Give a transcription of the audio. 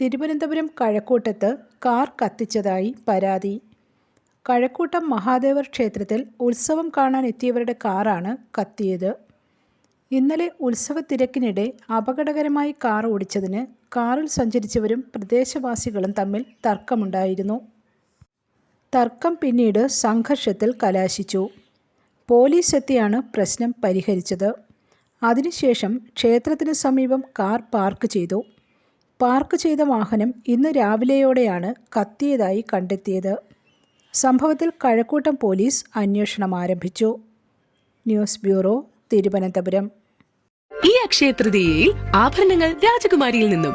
Thiruvananthapuram കഴക്കൂട്ടത്ത് car കത്തിച്ചതായി പരാതി. കഴക്കൂട്ടം മഹാദേവർ ക്ഷേത്രത്തിൽ ഉത്സവം കാണാൻ എത്തിയവരുടെ കാറാണ് കത്തിയത്. ഇന്നലെ ഉത്സവ തിരക്കിനിടെ അപകടകരമായി കാർ ഓടിച്ചതിന് കാറിൽ സഞ്ചരിച്ചവരും പ്രദേശവാസികളും തമ്മിൽ തർക്കമുണ്ടായിരുന്നു. തർക്കം പിന്നീട് സംഘർഷത്തിൽ കലാശിച്ചു. പോലീസ് എത്തിയാണ് പ്രശ്നം പരിഹരിച്ചത്. അതിനുശേഷം ക്ഷേത്രത്തിന് സമീപം കാർ പാർക്ക് ചെയ്തു. പാർക്ക് ചെയ്ത വാഹനം ഇന്ന് രാവിലെയോടെയാണ് കത്തിയതായി കണ്ടെത്തിയത്. സംഭവത്തിൽ കഴക്കൂട്ടം പോലീസ് അന്വേഷണം ആരംഭിച്ചു. News bureau Thiruvananthapuram. ഈ അക്ഷയ തൃതീയയിൽ ആഭരണങ്ങൾ രാജകുമാരിയിൽ നിന്നും